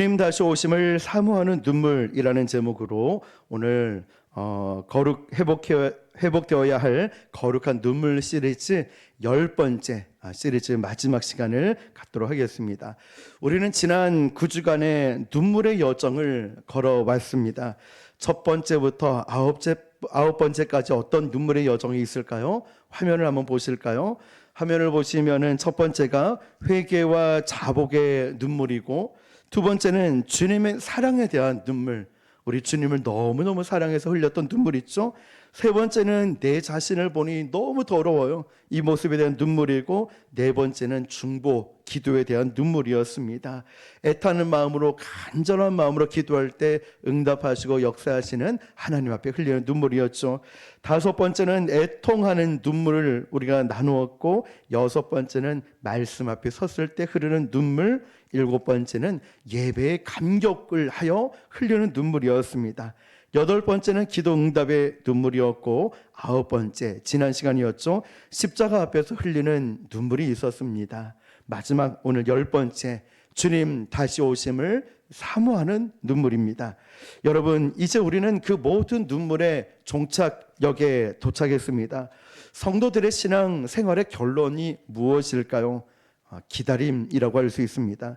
주님 다시 오심을 사모하는 눈물이라는 제목으로 오늘 어, 거룩 회복해, 회복되어야 할 거룩한 눈물 시리즈 열 번째 아, 시리즈 마지막 시간을 갖도록 하겠습니다. 우리는 지난 9주간의 눈물의 여정을 걸어왔습니다. 첫 번째부터 아홉째, 아홉 번째까지 어떤 눈물의 여정이 있을까요? 화면을 한번 보실까요? 화면을 보시면은 첫 번째가 회개와 자복의 눈물이고 두 번째는 주님의 사랑에 대한 눈물. 우리 주님을 너무너무 사랑해서 흘렸던 눈물 있죠? 세 번째는 내 자신을 보니 너무 더러워요. 이 모습에 대한 눈물이고 네 번째는 중보, 기도에 대한 눈물이었습니다. 애타는 마음으로 간절한 마음으로 기도할 때 응답하시고 역사하시는 하나님 앞에 흘리는 눈물이었죠. 다섯 번째는 애통하는 눈물을 우리가 나누었고 여섯 번째는 말씀 앞에 섰을 때 흐르는 눈물, 일곱 번째는 예배의 감격을 하여 흘리는 눈물이었습니다. 여덟 번째는 기도 응답의 눈물이었고 아홉 번째 지난 시간이었죠. 십자가 앞에서 흘리는 눈물이 있었습니다. 마지막 오늘 열 번째 주님 다시 오심을 사모하는 눈물입니다. 여러분 이제 우리는 그 모든 눈물의 종착역에 도착했습니다. 성도들의 신앙 생활의 결론이 무엇일까요? 아, 기다림이라고 할 수 있습니다.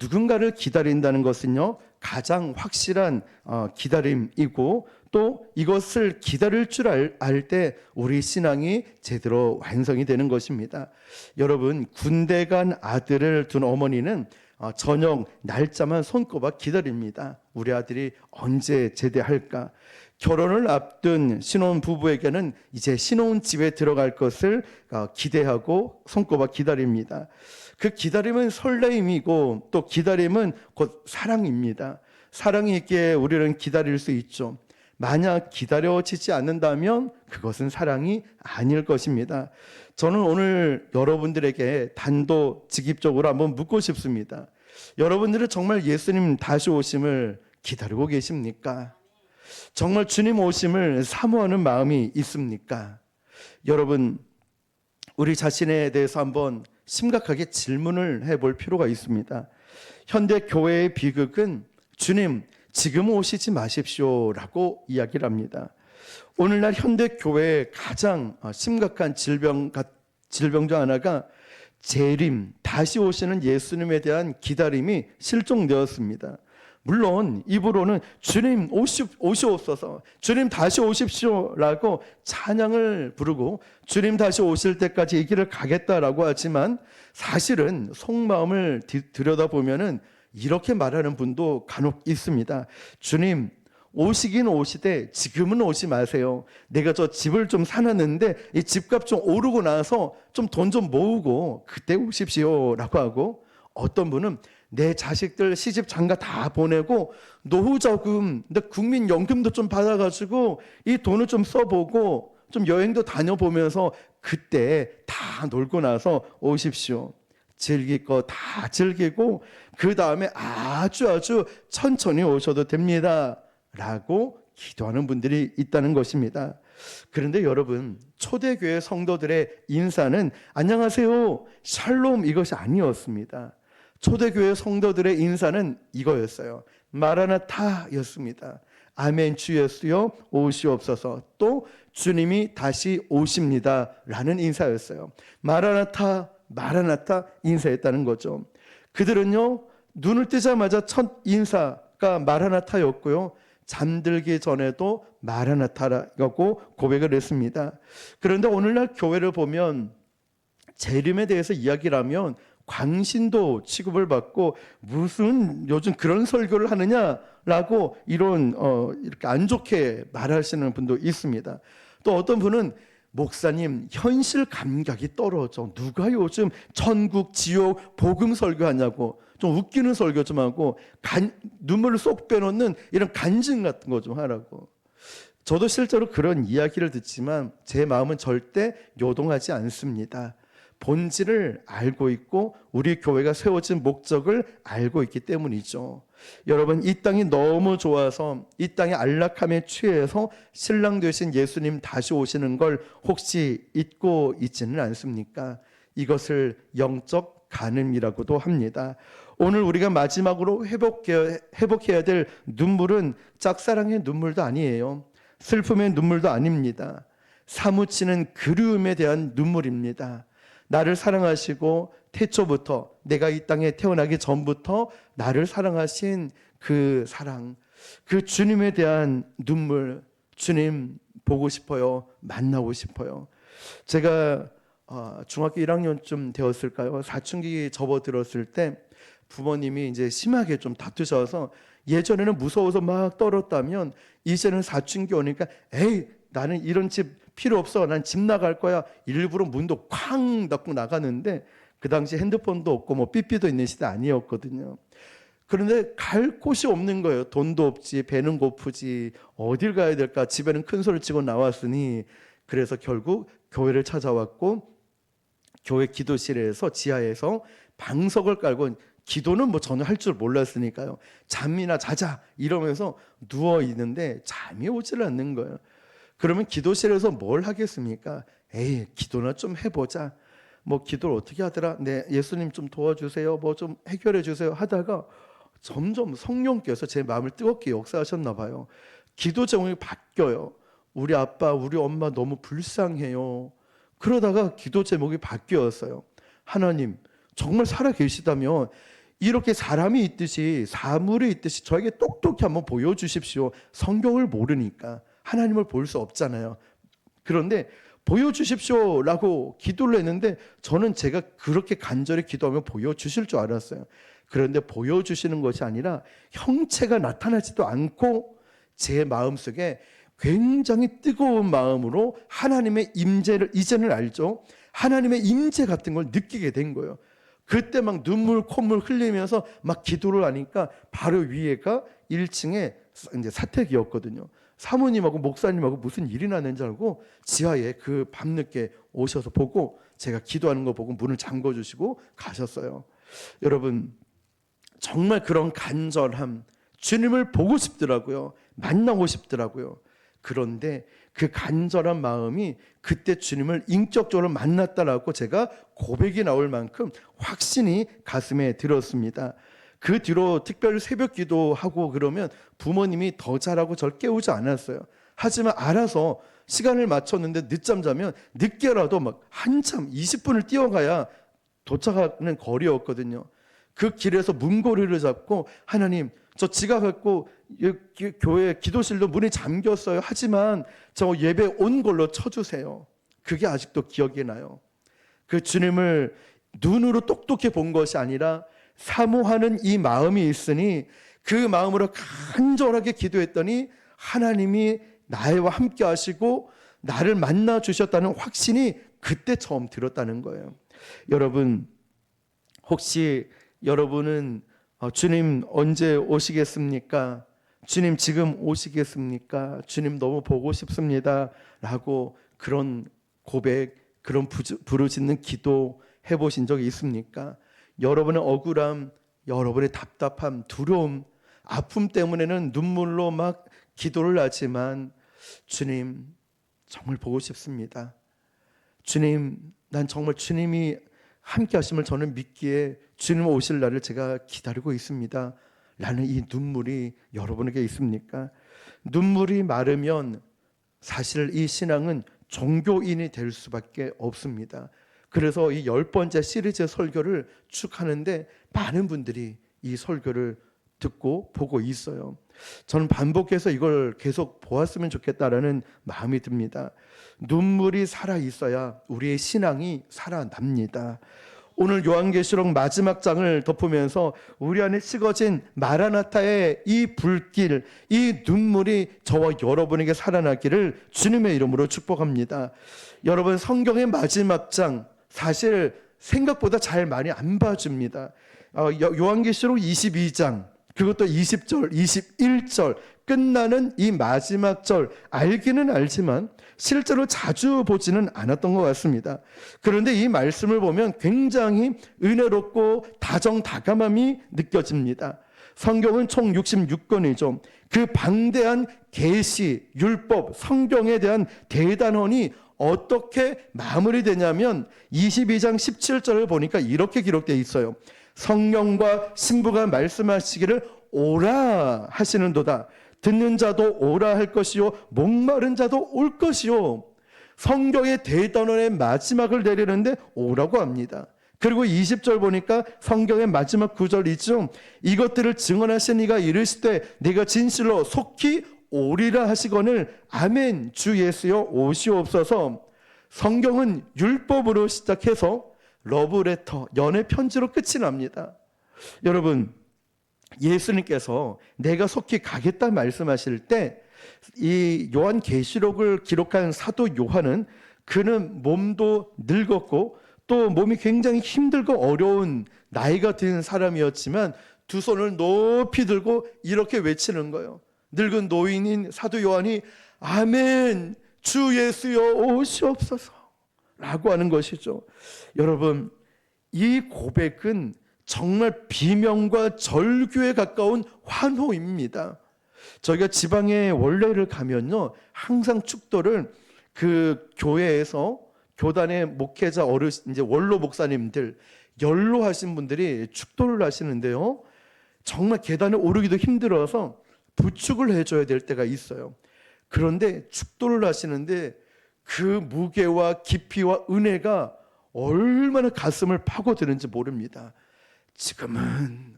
누군가를 기다린다는 것은요, 가장 확실한 어, 기다림이고 또 이것을 기다릴 줄 알 때 우리 신앙이 제대로 완성이 되는 것입니다. 여러분, 군대 간 아들을 둔 어머니는 어, 저녁 날짜만 손꼽아 기다립니다. 우리 아들이 언제 제대할까? 결혼을 앞둔 신혼 부부에게는 이제 신혼 집에 들어갈 것을 어, 기대하고 손꼽아 기다립니다. 그 기다림은 설레임이고 또 기다림은 곧 사랑입니다. 사랑이 있기에 우리는 기다릴 수 있죠. 만약 기다려지지 않는다면 그것은 사랑이 아닐 것입니다. 저는 오늘 여러분들에게 단도직입적으로 한번 묻고 싶습니다. 여러분들은 정말 예수님 다시 오심을 기다리고 계십니까? 정말 주님 오심을 사모하는 마음이 있습니까? 여러분, 우리 자신에 대해서 한번 심각하게 질문을 해볼 필요가 있습니다. 현대 교회의 비극은 주님, 지금 오시지 마십시오라고 이야기를 합니다. 오늘날 현대 교회의 가장 심각한 질병, 질병 중 하나가 재림, 다시 오시는 예수님에 대한 기다림이 실종되었습니다. 물론 입으로는 주님 오시, 오시옵소서 주님 다시 오십시오라고 찬양을 부르고 주님 다시 오실 때까지 이 길을 가겠다라고 하지만 사실은 속마음을 들여다보면은 이렇게 말하는 분도 간혹 있습니다. 주님 오시긴 오시되 지금은 오지 마세요. 내가 저 집을 좀 사놨는데 이 집값 좀 오르고 나서 좀돈좀 모으고 그때 오십시오 라고 하고 어떤 분은 내 자식들 시집 장가 다 보내고 노후자금, 국민연금도 좀 받아가지고 이 돈을 좀 써보고 좀 여행도 다녀보면서 그때 다 놀고 나서 오십시오. 즐길 거 다 즐기고 그 다음에 아주 아주 천천히 오셔도 됩니다. 라고 기도하는 분들이 있다는 것입니다. 그런데 여러분, 초대교회 성도들의 인사는 안녕하세요, 샬롬 이것이 아니었습니다. 초대교회 성도들의 인사는 이거였어요. 마라나타였습니다. 아멘 주 예수여 오시옵소서. 또 주님이 다시 오십니다. 라는 인사였어요. 마라나타, 마라나타 인사했다는 거죠. 그들은요, 눈을 뜨자마자 첫 인사가 마라나타였고요. 잠들기 전에도 마라나타라고 고백을 했습니다. 그런데 오늘날 교회를 보면 재림에 대해서 이야기를 하면 광신도 취급을 받고 무슨 요즘 그런 설교를 하느냐라고 이런 어 이렇게 안 좋게 말하시는 분도 있습니다. 또 어떤 분은 목사님 현실 감각이 떨어져. 누가 요즘 천국 지옥 복음 설교하냐고. 좀 웃기는 설교 좀 하고 간, 눈물을 쏙 빼놓는 이런 간증 같은 거 좀 하라고. 저도 실제로 그런 이야기를 듣지만 제 마음은 절대 요동하지 않습니다. 본질을 알고 있고 우리 교회가 세워진 목적을 알고 있기 때문이죠. 여러분 이 땅이 너무 좋아서 이 땅의 안락함에 취해서 신랑 되신 예수님 다시 오시는 걸 혹시 잊고 있지는 않습니까? 이것을 영적 간음이라고도 합니다. 오늘 우리가 마지막으로 회복해야, 회복해야 될 눈물은 짝사랑의 눈물도 아니에요. 슬픔의 눈물도 아닙니다. 사무치는 그리움에 대한 눈물입니다. 나를 사랑하시고 태초부터 내가 이 땅에 태어나기 전부터 나를 사랑하신 그 사랑, 그 주님에 대한 눈물, 주님 보고 싶어요. 만나고 싶어요. 제가 어, 중학교 1학년쯤 되었을까요? 사춘기 접어들었을 때 부모님이 이제 심하게 좀 다투셔서 예전에는 무서워서 막 떨었다면 이제는 사춘기 오니까 에이 나는 이런 집 필요 없어 난 집 나갈 거야 일부러 문도 쾅 닫고 나가는데 그 당시 핸드폰도 없고 뭐 삐삐도 있는 시대 아니었거든요. 그런데 갈 곳이 없는 거예요. 돈도 없지, 배는 고프지, 어딜 가야 될까? 집에는 큰 소리 치고 나왔으니 그래서 결국 교회를 찾아왔고 교회 기도실에서 지하에서 방석을 깔고 기도는 뭐 전혀 할 줄 몰랐으니까요. 잠이나 자자 이러면서 누워 있는데 잠이 오질 않는 거예요. 그러면 기도실에서 뭘 하겠습니까? 에이, 기도나 좀 해보자. 뭐 기도를 어떻게 하더라? 네, 예수님 좀 도와주세요. 뭐 좀 해결해 주세요. 하다가 점점 성령께서 제 마음을 뜨겁게 역사하셨나 봐요. 기도 제목이 바뀌어요. 우리 아빠, 우리 엄마 너무 불쌍해요. 그러다가 기도 제목이 바뀌었어요. 하나님, 정말 살아 계시다면 이렇게 사람이 있듯이 사물이 있듯이 저에게 똑똑히 한번 보여주십시오. 성경을 모르니까 하나님을 볼 수 없잖아요. 그런데 보여주십시오라고 기도를 했는데 저는 제가 그렇게 간절히 기도하면 보여주실 줄 알았어요. 그런데 보여주시는 것이 아니라 형체가 나타나지도 않고 제 마음속에 굉장히 뜨거운 마음으로 하나님의 임재를 이제는 알죠. 하나님의 임재 같은 걸 느끼게 된 거예요. 그때 막 눈물 콧물 흘리면서 막 기도를 하니까 바로 위에가 1층에 이제 사택이었거든요. 사모님하고 목사님하고 무슨 일이 났는지 알고 지하에 그 밤늦게 오셔서 보고 제가 기도하는 거 보고 문을 잠궈 주시고 가셨어요. 여러분 정말 그런 간절함 주님을 보고 싶더라고요. 만나고 싶더라고요. 그런데 그 간절한 마음이 그때 주님을 인격적으로 만났다라고 제가 고백이 나올 만큼 확신이 가슴에 들었습니다. 그 뒤로 특별 새벽 기도하고 그러면 부모님이 더 잘하고 절 깨우지 않았어요. 하지만 알아서 시간을 맞췄는데 늦잠 자면 늦게라도 막 한참 20분을 뛰어가야 도착하는 거리였거든요. 그 길에서 문고리를 잡고 하나님 저 지가 갖고 교회 기도실도 문이 잠겼어요. 하지만 저 예배 온 걸로 쳐주세요. 그게 아직도 기억이 나요. 그 주님을 눈으로 똑똑히 본 것이 아니라 사모하는 이 마음이 있으니 그 마음으로 간절하게 기도했더니 하나님이 나와 함께 하시고 나를 만나 주셨다는 확신이 그때 처음 들었다는 거예요. 여러분 혹시 여러분은 어, 주님 언제 오시겠습니까? 주님 지금 오시겠습니까? 주님 너무 보고 싶습니다. 라고 그런 고백, 그런 부르짖는 기도 해보신 적이 있습니까? 여러분의 억울함, 여러분의 답답함, 두려움, 아픔 때문에는 눈물로 막 기도를 하지만 주님 정말 보고 싶습니다. 주님, 난 정말 주님이 함께 하심을 저는 믿기에 주님 오실 날을 제가 기다리고 있습니다. 라는 이 눈물이 여러분에게 있습니까? 눈물이 마르면 사실 이 신앙은 종교인이 될 수밖에 없습니다. 그래서 이 열 번째 시리즈 설교를 쭉 하는데 많은 분들이 이 설교를 듣고 보고 있어요. 저는 반복해서 이걸 계속 보았으면 좋겠다라는 마음이 듭니다. 눈물이 살아 있어야 우리의 신앙이 살아납니다. 오늘 요한계시록 마지막 장을 덮으면서 우리 안에 식어진 마라나타의 이 불길, 이 눈물이 저와 여러분에게 살아나기를 주님의 이름으로 축복합니다. 여러분 성경의 마지막 장 사실 생각보다 잘 많이 안 봐줍니다. 어, 요한계시록 22장 그것도 20절, 21절 끝나는 이 마지막 절 알기는 알지만 실제로 자주 보지는 않았던 것 같습니다. 그런데 이 말씀을 보면 굉장히 은혜롭고 다정다감함이 느껴집니다. 성경은 총 66권이죠. 그 방대한 계시, 율법, 성경에 대한 대단원이 어떻게 마무리되냐면 22장 17절을 보니까 이렇게 기록되어 있어요. 성령과 신부가 말씀하시기를 오라 하시는도다. 듣는 자도 오라 할 것이요 목마른 자도 올 것이요 성경의 대단원의 마지막을 내리는데 오라고 합니다. 그리고 20절 보니까 성경의 마지막 구절 있죠. 이것들을 증언하신 이가 이르시되 네가 진실로 속히 오리라 하시거늘 아멘 주 예수여 오시옵소서. 성경은 율법으로 시작해서 러브레터 연애 편지로 끝이 납니다. 여러분 예수님께서 내가 속히 가겠다 말씀하실 때 이 요한 계시록을 기록한 사도 요한은 그는 몸도 늙었고 또 몸이 굉장히 힘들고 어려운 나이가 든 사람이었지만 두 손을 높이 들고 이렇게 외치는 거예요. 늙은 노인인 사도 요한이 아멘 주 예수여 오시옵소서 라고 하는 것이죠. 여러분 이 고백은 정말 비명과 절규에 가까운 환호입니다. 저희가 지방에 원래를 가면요, 항상 축도를 그 교회에서 교단의 목회자 어르신 이제 원로 목사님들 연로 하신 분들이 축도를 하시는데요. 정말 계단에 오르기도 힘들어서 부축을 해줘야 될 때가 있어요. 그런데 축도를 하시는데 그 무게와 깊이와 은혜가 얼마나 가슴을 파고드는지 모릅니다. 지금은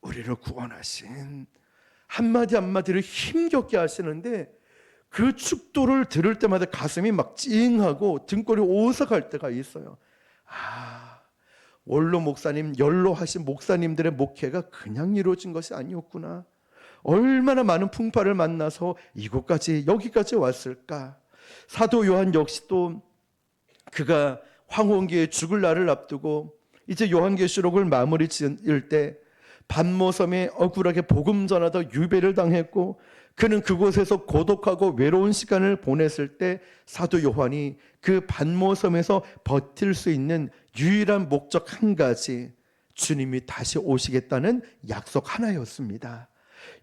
우리를 구원하신 한마디 한마디를 힘겹게 하시는데 그 축도를 들을 때마다 가슴이 막 찡하고 등골이 오싹할 때가 있어요. 아, 원로 목사님, 연로하신 목사님들의 목회가 그냥 이루어진 것이 아니었구나. 얼마나 많은 풍파를 만나서 이곳까지 여기까지 왔을까? 사도 요한 역시 또 그가 황혼기에 죽을 날을 앞두고 이제 요한계시록을 마무리 지을 때 반모섬에 억울하게 복음 전하다 유배를 당했고 그는 그곳에서 고독하고 외로운 시간을 보냈을 때 사도 요한이 그 반모섬에서 버틸 수 있는 유일한 목적 한 가지 주님이 다시 오시겠다는 약속 하나였습니다.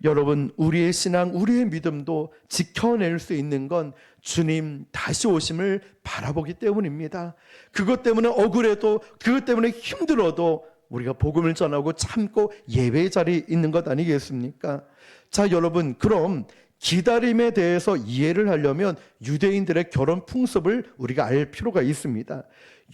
여러분, 우리의 신앙, 우리의 믿음도 지켜낼 수 있는 건 주님 다시 오심을 바라보기 때문입니다. 그것 때문에 억울해도, 그것 때문에 힘들어도 우리가 복음을 전하고 참고 예배 자리에 있는 것 아니겠습니까? 자, 여러분, 그럼 기다림에 대해서 이해를 하려면 유대인들의 결혼 풍습을 우리가 알 필요가 있습니다.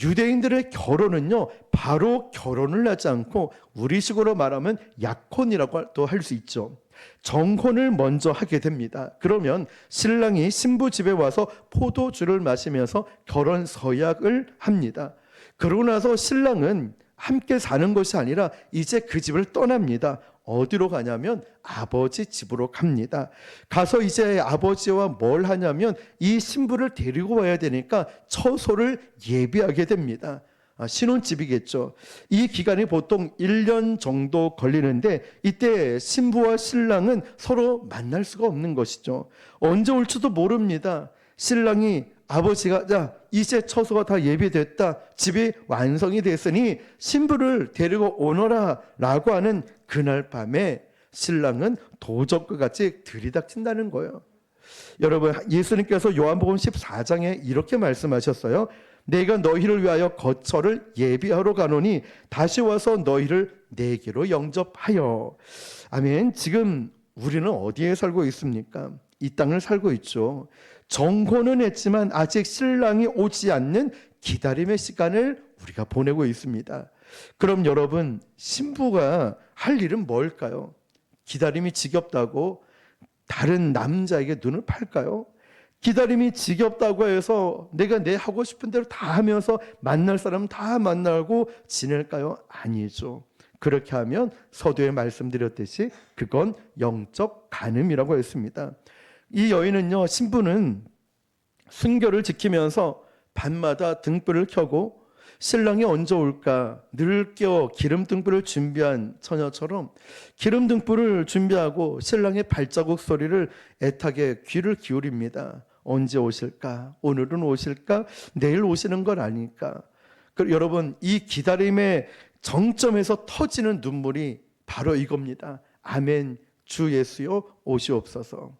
유대인들의 결혼은요, 바로 결혼을 하지 않고 우리식으로 말하면 약혼이라고 할수 있죠. 정혼을 먼저 하게 됩니다. 그러면 신랑이 신부 집에 와서 포도주를 마시면서 결혼 서약을 합니다. 그러고 나서 신랑은 함께 사는 것이 아니라 이제 그 집을 떠납니다. 어디로 가냐면 아버지 집으로 갑니다. 가서 이제 아버지와 뭘 하냐면 이 신부를 데리고 와야 되니까 처소를 예비하게 됩니다. 아, 신혼집이겠죠. 이 기간이 보통 1년 정도 걸리는데 이때 신부와 신랑은 서로 만날 수가 없는 것이죠. 언제 올지도 모릅니다. 신랑이 아버지가 자 이제 처소가 다 예비됐다 집이 완성이 됐으니 신부를 데리고 오너라라고 하는 그날 밤에 신랑은 도적과 같이 들이닥친다는 거예요. 여러분 예수님께서 요한복음 14장에 이렇게 말씀하셨어요. 내가 너희를 위하여 거처를 예비하러 가노니 다시 와서 너희를 내게로 영접하여. 아멘. 지금 우리는 어디에 살고 있습니까? 이 땅을 살고 있죠. 정혼은 했지만 아직 신랑이 오지 않는 기다림의 시간을 우리가 보내고 있습니다. 그럼 여러분, 신부가 할 일은 뭘까요? 기다림이 지겹다고 다른 남자에게 눈을 팔까요? 기다림이 지겹다고 해서 내가 내 하고 싶은 대로 다 하면서 만날 사람 다 만나고 지낼까요? 아니죠. 그렇게 하면 서두에 말씀드렸듯이 그건 영적 간음이라고 했습니다. 이 여인은요, 신부는 순결을 지키면서 밤마다 등불을 켜고 신랑이 언제 올까 늘 깨어 기름 등불을 준비한 처녀처럼 기름 등불을 준비하고 신랑의 발자국 소리를 애타게 귀를 기울입니다. 언제 오실까? 오늘은 오실까? 내일 오시는 건 아닐까? 그 여러분 이 기다림의 정점에서 터지는 눈물이 바로 이겁니다. 아멘. 주 예수여 오시옵소서.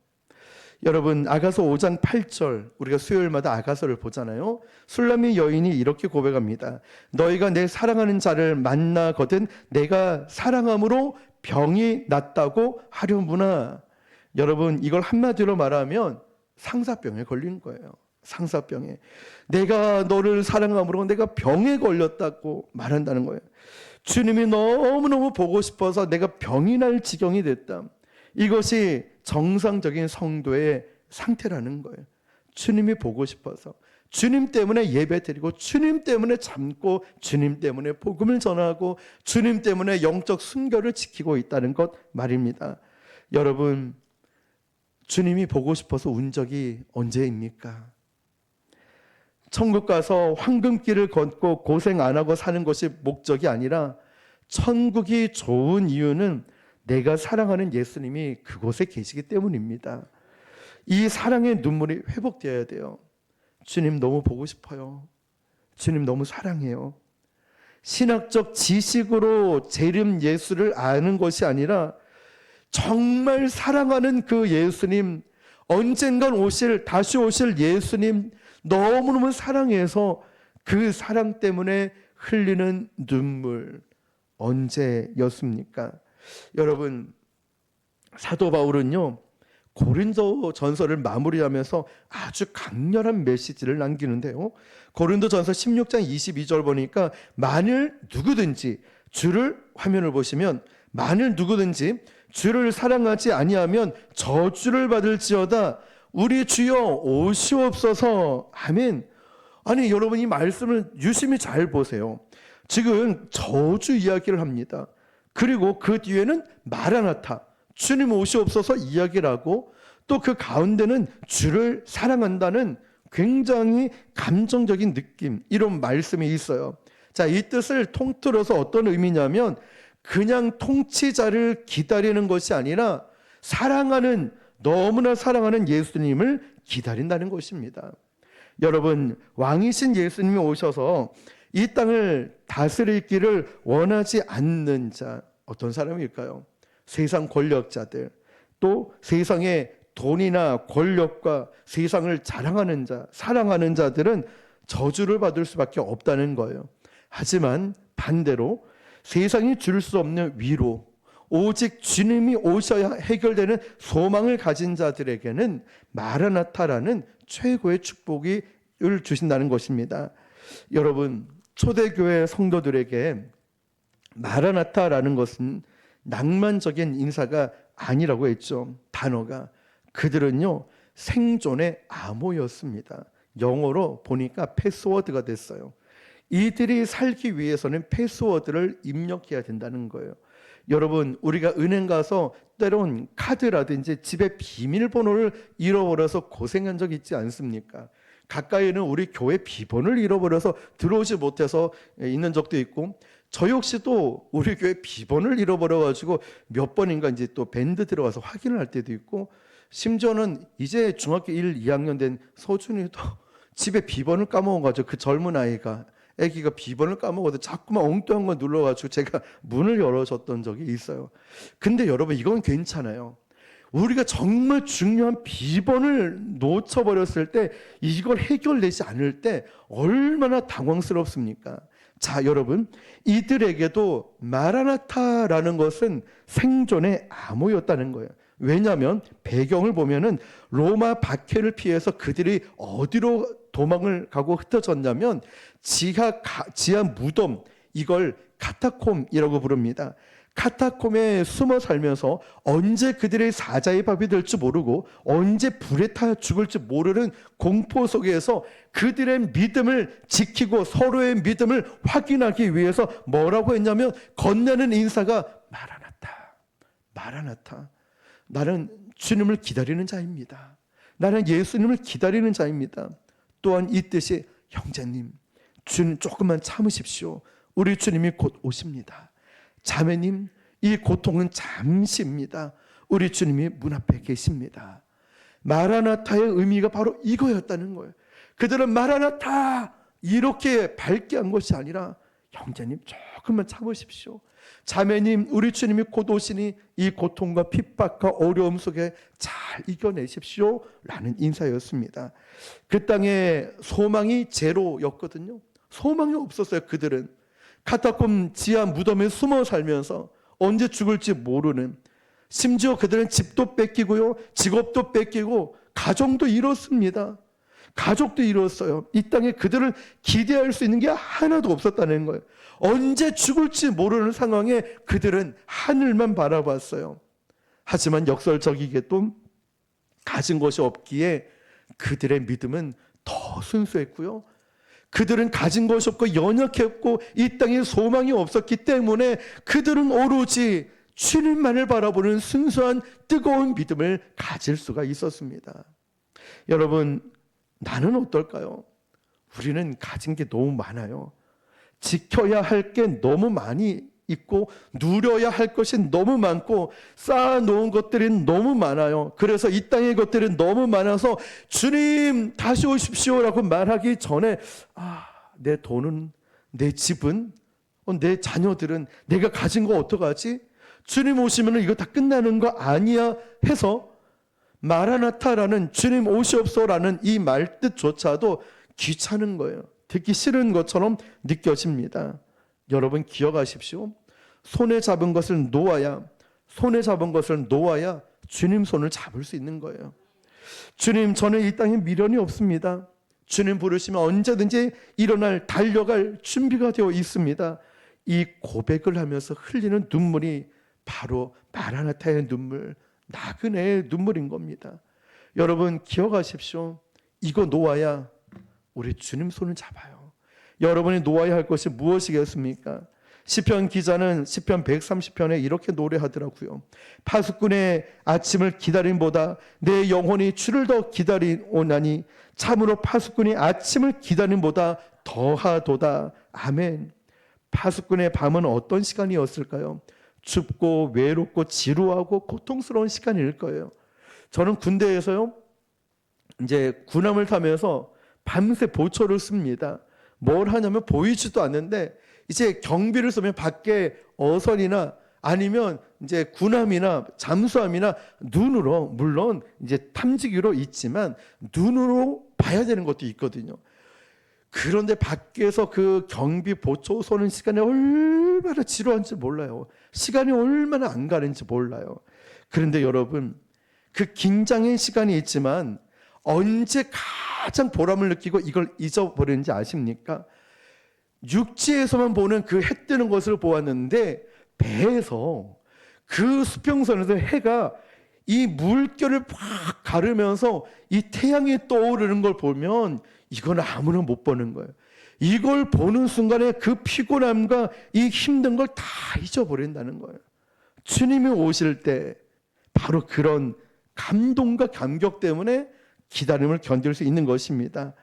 여러분 아가서 5장 8절 우리가 수요일마다 아가서를 보잖아요. 술람이 여인이 이렇게 고백합니다. 너희가 내 사랑하는 자를 만나거든 내가 사랑함으로 병이 낫다고 하려무나. 여러분 이걸 한마디로 말하면 상사병에 걸린 거예요. 상사병에 내가 너를 사랑함으로 내가 병에 걸렸다고 말한다는 거예요. 주님이 너무너무 보고 싶어서 내가 병이 날 지경이 됐다. 이것이 정상적인 성도의 상태라는 거예요. 주님이 보고 싶어서 주님 때문에 예배 드리고 주님 때문에 참고 주님 때문에 복음을 전하고 주님 때문에 영적 순결을 지키고 있다는 것 말입니다. 여러분 주님이 보고 싶어서 운 적이 언제입니까? 천국 가서 황금길을 걷고 고생 안 하고 사는 것이 목적이 아니라 천국이 좋은 이유는 내가 사랑하는 예수님이 그곳에 계시기 때문입니다. 이 사랑의 눈물이 회복되어야 돼요. 주님 너무 보고 싶어요. 주님 너무 사랑해요. 신학적 지식으로 재림 예수를 아는 것이 아니라 정말 사랑하는 그 예수님, 언젠간 오실, 다시 오실 예수님, 너무너무 사랑해서 그 사랑 때문에 흘리는 눈물, 언제였습니까? 여러분, 사도 바울은요, 고린도 전서를 마무리하면서 아주 강렬한 메시지를 남기는데요. 고린도 전서 16장 22절 보니까 만일 누구든지 주를 화면을 보시면 만일 누구든지 주를 사랑하지 아니하면 저주를 받을지어다 우리 주여 오시옵소서 아멘. 아니 여러분 이 말씀을 유심히 잘 보세요. 지금 저주 이야기를 합니다. 그리고 그 뒤에는 마라나타 주님 오시옵소서 이야기를 하고 또 그 가운데는 주를 사랑한다는 굉장히 감정적인 느낌 이런 말씀이 있어요. 자, 이 뜻을 통틀어서 어떤 의미냐면 그냥 통치자를 기다리는 것이 아니라 사랑하는 너무나 사랑하는 예수님을 기다린다는 것입니다. 여러분, 왕이신 예수님이 오셔서 이 땅을 다스리기를 원하지 않는 자, 어떤 사람일까요? 세상 권력자들, 또 세상의 돈이나 권력과 세상을 자랑하는 자, 사랑하는 자들은 저주를 받을 수밖에 없다는 거예요. 하지만 반대로 세상이 줄 수 없는 위로, 오직 주님이 오셔야 해결되는 소망을 가진 자들에게는 마라나타라는 최고의 축복을 주신다는 것입니다. 여러분, 초대교회 성도들에게 마라나타라는 것은 낭만적인 인사가 아니라고 했죠. 단어가. 그들은요, 생존의 암호였습니다. 영어로 보니까 패스워드가 됐어요. 이들이 살기 위해서는 패스워드를 입력해야 된다는 거예요. 여러분, 우리가 은행 가서 때론 카드라든지 집에 비밀번호를 잃어버려서 고생한 적 있지 않습니까? 가까이는 우리 교회 비번을 잃어버려서 들어오지 못해서 있는 적도 있고, 저 역시도 우리 교회 비번을 잃어버려가지고 몇 번인가 이제 또 밴드 들어가서 확인을 할 때도 있고, 심지어는 이제 중학교 1, 2학년 된 서준이도 집에 비번을 까먹어가지고 그 젊은 아이가 아기가 비번을 까먹어도 자꾸만 엉뚱한 거 눌러가지고 제가 문을 열어줬던 적이 있어요. 근데 여러분 이건 괜찮아요. 우리가 정말 중요한 비번을 놓쳐버렸을 때 이걸 해결되지 않을 때 얼마나 당황스럽습니까? 자, 여러분, 이들에게도 마라나타라는 것은 생존의 암호였다는 거예요. 왜냐하면 배경을 보면은 로마 박해를 피해서 그들이 어디로 도망을 가고 흩어졌냐면 지하 지하 무덤 이걸 카타콤이라고 부릅니다. 카타콤에 숨어 살면서 언제 그들의 사자의 밥이 될지 모르고 언제 불에 타 죽을지 모르는 공포 속에서 그들의 믿음을 지키고 서로의 믿음을 확인하기 위해서 뭐라고 했냐면 건네는 인사가 마라나타, 마라나타. 나는 주님을 기다리는 자입니다. 나는 예수님을 기다리는 자입니다. 또한 이 뜻이 형제님, 주님 조금만 참으십시오. 우리 주님이 곧 오십니다. 자매님, 이 고통은 잠시입니다. 우리 주님이 문 앞에 계십니다. 마라나타의 의미가 바로 이거였다는 거예요. 그들은 마라나타 이렇게 밝게 한 것이 아니라 형제님 조금만 참으십시오. 자매님, 우리 주님이 곧 오시니 이 고통과 핍박과 어려움 속에 잘 이겨내십시오. 라는 인사였습니다. 그 땅에 소망이 제로였거든요. 소망이 없었어요, 그들은. 카타콤 지하 무덤에 숨어 살면서 언제 죽을지 모르는 심지어 그들은 집도 뺏기고요, 직업도 뺏기고 가정도 잃었습니다. 가족도 잃었어요. 이 땅에 그들을 기대할 수 있는 게 하나도 없었다는 거예요. 언제 죽을지 모르는 상황에 그들은 하늘만 바라봤어요. 하지만 역설적이게도 가진 것이 없기에 그들의 믿음은 더 순수했고요. 그들은 가진 것이 없고 연약했고 이 땅에 소망이 없었기 때문에 그들은 오로지 주님만을 바라보는 순수한 뜨거운 믿음을 가질 수가 있었습니다. 여러분, 나는 어떨까요? 우리는 가진 게 너무 많아요. 지켜야 할 게 너무 많이 있고 누려야 할 것이 너무 많고 쌓아놓은 것들이 너무 많아요. 그래서 이 땅의 것들이 너무 많아서 주님 다시 오십시오라고 말하기 전에 아, 내 돈은 내 집은 어, 내 자녀들은 내가 가진 거 어떡하지? 주님 오시면 이거 다 끝나는 거 아니야 해서 마라나타라는 주님 오시옵소라는 이 말뜻조차도 귀찮은 거예요. 듣기 싫은 것처럼 느껴집니다. 여러분 기억하십시오. 손에 잡은 것을 놓아야 손에 잡은 것을 놓아야 주님 손을 잡을 수 있는 거예요. 주님 저는 이 땅에 미련이 없습니다. 주님 부르시면 언제든지 일어날 달려갈 준비가 되어 있습니다. 이 고백을 하면서 흘리는 눈물이 바로 마라나타의 눈물, 나그네의 눈물인 겁니다. 여러분 기억하십시오. 이거 놓아야 우리 주님 손을 잡아요. 여러분이 놓아야 할 것이 무엇이겠습니까? 시편 기자는 시편 130편에 이렇게 노래하더라고요. 파수꾼의 아침을 기다림보다 내 영혼이 주를 더 기다리오나니 참으로 파수꾼이 아침을 기다림보다 더하도다. 아멘. 파수꾼의 밤은 어떤 시간이었을까요? 춥고 외롭고 지루하고 고통스러운 시간일 거예요. 저는 군대에서요. 이제 군함을 타면서 밤새 보초를 씁니다. 뭘 하냐면 보이지도 않는데 이제 경비를 쓰면 밖에 어선이나 아니면 이제 군함이나 잠수함이나 눈으로 물론 이제 탐지기로 있지만 눈으로 봐야 되는 것도 있거든요. 그런데 밖에서 그 경비 보초 쏘는 시간이 얼마나 지루한지 몰라요. 시간이 얼마나 안 가는지 몰라요. 그런데 여러분, 그 긴장의 시간이 있지만 언제 가장 보람을 느끼고 이걸 잊어버리는지 아십니까? 육지에서만 보는 그 해 뜨는 것을 보았는데 배에서 그 수평선에서 해가 이 물결을 팍 가르면서 이 태양이 떠오르는 걸 보면 이건 아무나 못 보는 거예요. 이걸 보는 순간에 그 피곤함과 이 힘든 걸 다 잊어버린다는 거예요. 주님이 오실 때 바로 그런 감동과 감격 때문에 기다림을 견딜 수 있는 것입니다.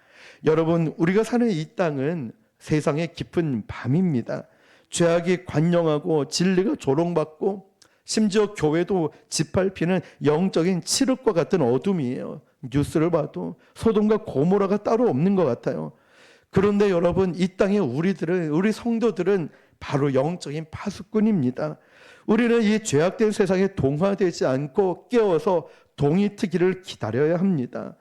여러분, 우리가 사는 이 땅은 세상의 깊은 밤입니다. 죄악이 관영하고 진리가 조롱받고 심지어 교회도 짓밟히는 영적인 칠흑과 같은 어둠이에요. 뉴스를 봐도 소돔과 고모라가 따로 없는 것 같아요. 그런데 여러분 이 땅의 우리들은 우리 성도들은 바로 영적인 파수꾼입니다. 우리는 이 죄악된 세상에 동화되지 않고 깨어서 동이 트기를 기다려야 합니다.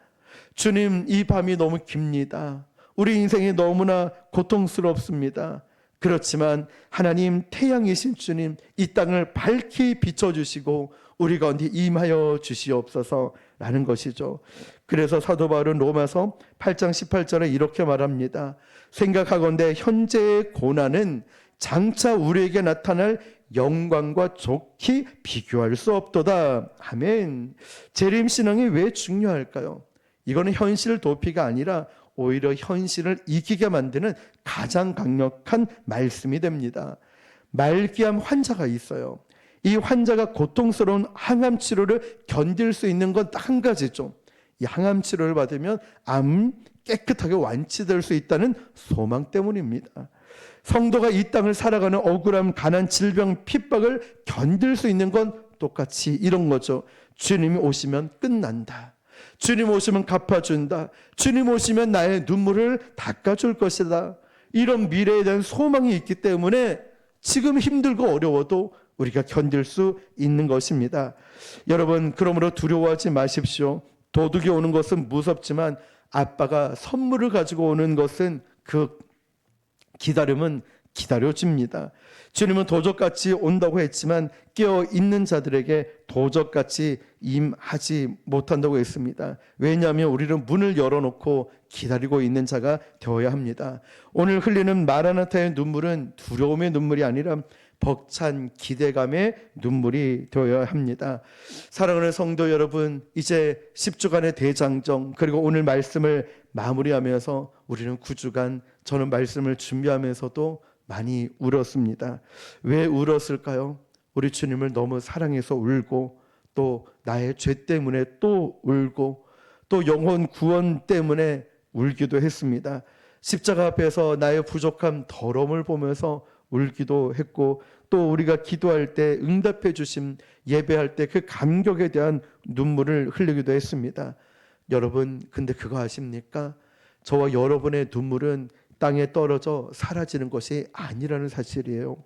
주님 이 밤이 너무 깁니다. 우리 인생이 너무나 고통스럽습니다. 그렇지만 하나님 태양이신 주님 이 땅을 밝히 비춰주시고 우리 가운데 임하여 주시옵소서라는 것이죠. 그래서 사도 바울은 로마서 8장 18절에 이렇게 말합니다. 생각하건대 현재의 고난은 장차 우리에게 나타날 영광과 좋게 비교할 수 없도다. 아멘. 재림 신앙이 왜 중요할까요? 이거는 현실 도피가 아니라 오히려 현실을 이기게 만드는 가장 강력한 말씀이 됩니다. 말기암 환자가 있어요. 이 환자가 고통스러운 항암 치료를 견딜 수 있는 건 딱 한 가지죠. 이 항암 치료를 받으면 암 깨끗하게 완치될 수 있다는 소망 때문입니다. 성도가 이 땅을 살아가는 억울함, 가난, 질병, 핍박을 견딜 수 있는 건 똑같이 이런 거죠. 주님이 오시면 끝난다. 주님 오시면 갚아준다. 주님 오시면 나의 눈물을 닦아줄 것이다. 이런 미래에 대한 소망이 있기 때문에 지금 힘들고 어려워도 우리가 견딜 수 있는 것입니다. 여러분, 그러므로 두려워하지 마십시오. 도둑이 오는 것은 무섭지만 아빠가 선물을 가지고 오는 것은 그 기다림은 기다려집니다. 주님은 도적같이 온다고 했지만 깨어 있는 자들에게 도적같이 임하지 못한다고 했습니다. 왜냐하면 우리는 문을 열어놓고 기다리고 있는 자가 되어야 합니다. 오늘 흘리는 마라나타의 눈물은 두려움의 눈물이 아니라 벅찬 기대감의 눈물이 되어야 합니다. 사랑하는 성도 여러분, 이제 10주간의 대장정 그리고 오늘 말씀을 마무리하면서 우리는 9주간 저는 말씀을 준비하면서도 많이 울었습니다. 왜 울었을까요? 우리 주님을 너무 사랑해서 울고 또 나의 죄 때문에 또 울고 또 영혼 구원 때문에 울기도 했습니다. 십자가 앞에서 나의 부족함 더러움을 보면서 울기도 했고 또 우리가 기도할 때 응답해 주심 예배할 때 그 감격에 대한 눈물을 흘리기도 했습니다. 여러분 근데 그거 아십니까? 저와 여러분의 눈물은 땅에 떨어져 사라지는 것이 아니라는 사실이에요.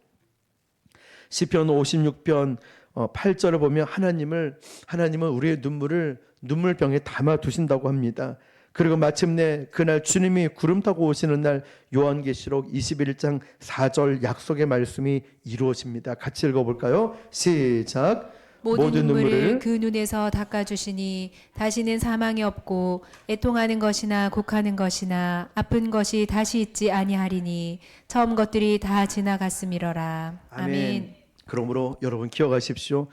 시편 56편 8절을 보면 하나님을 하나님은 우리의 눈물을 눈물병에 담아 두신다고 합니다. 그리고 마침내 그날 주님이 구름 타고 오시는 날 요한계시록 21장 4절 약속의 말씀이 이루어집니다. 같이 읽어 볼까요? 시작. 모든, 눈물을 그 눈에서 닦아주시니 다시는 사망이 없고 애통하는 것이나 곡하는 것이나 아픈 것이 다시 있지 아니하리니 처음 것들이 다 지나갔음이러라. 아멘. 그러므로 여러분 기억하십시오.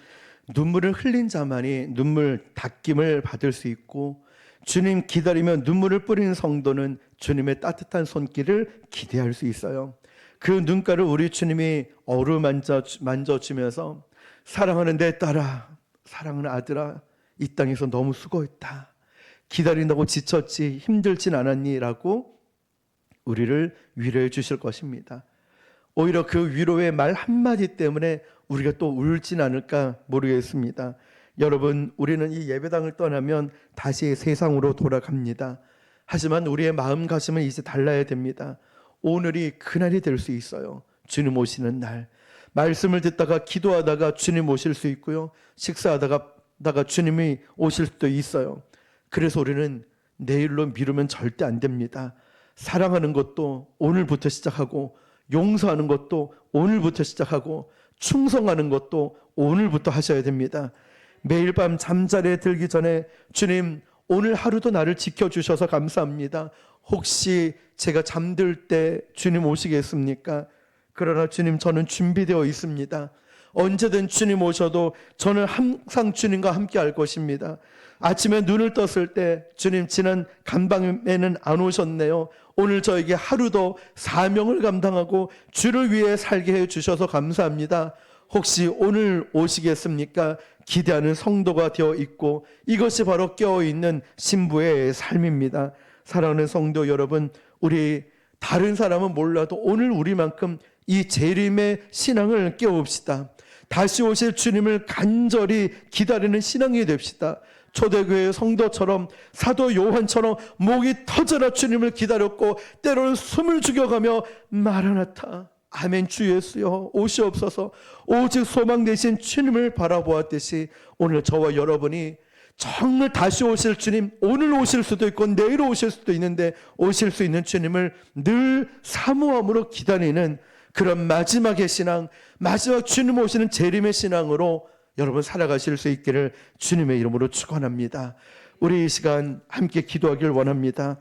눈물을 흘린 자만이 눈물 닦임을 받을 수 있고 주님 기다리며 눈물을 뿌리는 성도는 주님의 따뜻한 손길을 기대할 수 있어요. 그 눈가를 우리 주님이 어루만져 만져주면서 사랑하는 내 딸아, 사랑하는 아들아, 이 땅에서 너무 수고했다. 기다린다고 지쳤지 힘들진 않았니 라고 우리를 위로해 주실 것입니다. 오히려 그 위로의 말 한마디 때문에 우리가 또 울진 않을까 모르겠습니다. 여러분, 우리는 이 예배당을 떠나면 다시 세상으로 돌아갑니다. 하지만 우리의 마음가짐은 이제 달라야 됩니다. 오늘이 그날이 될 수 있어요. 주님 오시는 날. 말씀을 듣다가 기도하다가 주님 오실 수 있고요. 식사하다가 다가 주님이 오실 수도 있어요. 그래서 우리는 내일로 미루면 절대 안 됩니다. 사랑하는 것도 오늘부터 시작하고 용서하는 것도 오늘부터 시작하고 충성하는 것도 오늘부터 하셔야 됩니다. 매일 밤 잠자리에 들기 전에 주님 오늘 하루도 나를 지켜주셔서 감사합니다. 혹시 제가 잠들 때 주님 오시겠습니까? 그러나 주님 저는 준비되어 있습니다. 언제든 주님 오셔도 저는 항상 주님과 함께 할 것입니다. 아침에 눈을 떴을 때 주님 지난 간밤에는 안 오셨네요. 오늘 저에게 하루도 사명을 감당하고 주를 위해 살게 해 주셔서 감사합니다. 혹시 오늘 오시겠습니까? 기대하는 성도가 되어 있고 이것이 바로 깨어 있는 신부의 삶입니다. 사랑하는 성도 여러분, 우리 다른 사람은 몰라도 오늘 우리만큼 이 재림의 신앙을 깨웁시다. 다시 오실 주님을 간절히 기다리는 신앙이 됩시다. 초대교회 성도처럼 사도 요한처럼 목이 터져라 주님을 기다렸고 때로는 숨을 죽여가며 마라나타 아멘 주 예수여 오시옵소서 오직 소망 되신 주님을 바라보았듯이 오늘 저와 여러분이 정말 다시 오실 주님 오늘 오실 수도 있고 내일 오실 수도 있는데 오실 수 있는 주님을 늘 사모함으로 기다리는 그런 마지막의 신앙 마지막 주님 오시는 재림의 신앙으로 여러분 살아가실 수 있기를 주님의 이름으로 축원합니다. 우리 이 시간 함께 기도하길 원합니다.